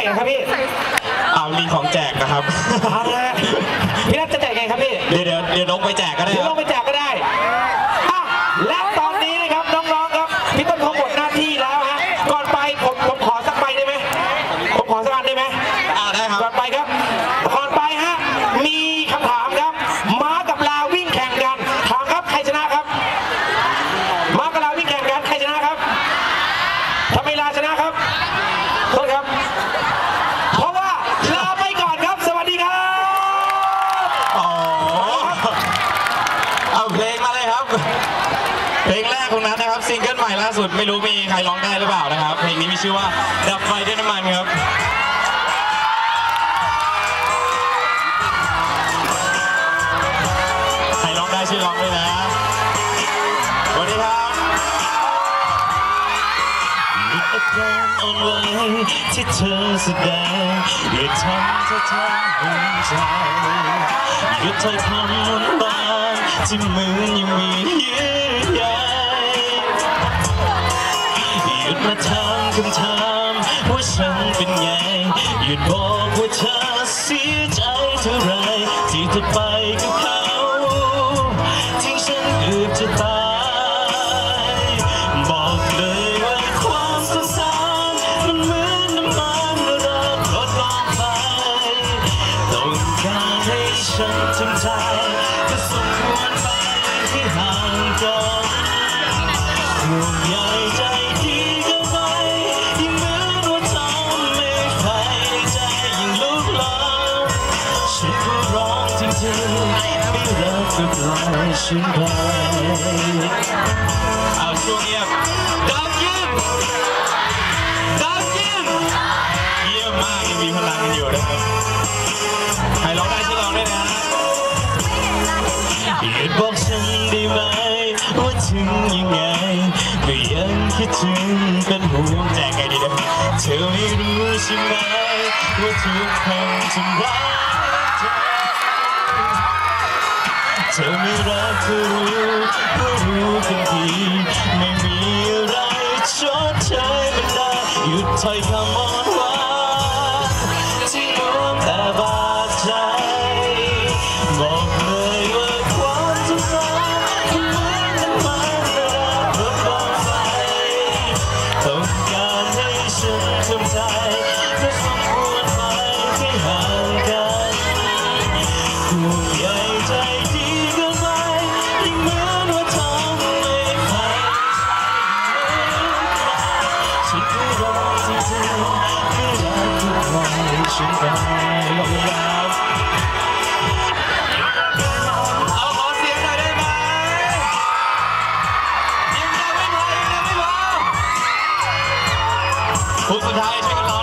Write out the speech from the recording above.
กกไนครับพี่เอามีของแจกนะครับพี่นัทจะแจกไงครับพี่เดี๋ยวเดี๋ยวเดี๋ยวนกไปแจกก็ได้เดี๋ยวนกไปแจกก็ได้และตอนนี้นะครับน้องๆครับพี่ต้นเขหมดหน้าที่แล้วฮะก่อนไปผมผมขอสักใบได้ไหมผมขอสักอันได้ไหมได้ครับก่อนไปครับก่อนไปฮะ เพลงแรกของนัทนะครับซิงเกิลใหม่ล่าสุดไม่รู้มีใครร้องได้หรือเปล่านะครับ เพลงนี้มีชื่อว่าดับไฟด้วยน้ำมันครับใครร้องได้ช่วยร้องด้วยนะสวัสดีครับหยุดอาการอ่อนไหวที่เธอแสดงอย่าทำเธอทำหัวใจหยุดถ้อยคำหวานที่มือยังมี มาถามคำถามว่าฉันเป็นไง หยุดบอกว่าเธอเสียใจเท่าไรที่เธอไปกับเขาทิ้งฉันเกือบจะตาย บอกเลยว่าความสงสารมันเหมือนน้ำมันระลดลงไปต้องการให้ฉันทำใจ ร้องจริงๆไม่รักก็ปล่อยฉันไปเอาช่วงเงียบดาวเยี่ยมดาวเยี่ยมเยี่ยมมากยังมีพลังกันอยู่นะครับใครร้องได้ช่วยร้องด้วยนะหยุดบอกฉันได้ไหมว่าถึงยังไงก็ยังคิดถึงเป็นห่วงแจกไงดีนี่ยเธอไม่รู้ใช่ไหมว่าทุกคำทำร้า เธอไม่รักก็รู้ก็รู้กันดีไม่มีอะไรชดเชยมันได้หยุดถ้อยคำอ่อนหวานที่รวมแต่บาดใจ บอกเลยว่าความสงสารมันเหมือนน้ำมันระดับรถกองไฟต้องการให้ฉันทำใจ สียงหน่อยได้ไหมยังยังไม่พอยังยังไม่พอผู้สุดท้ายช่วยกันร้อ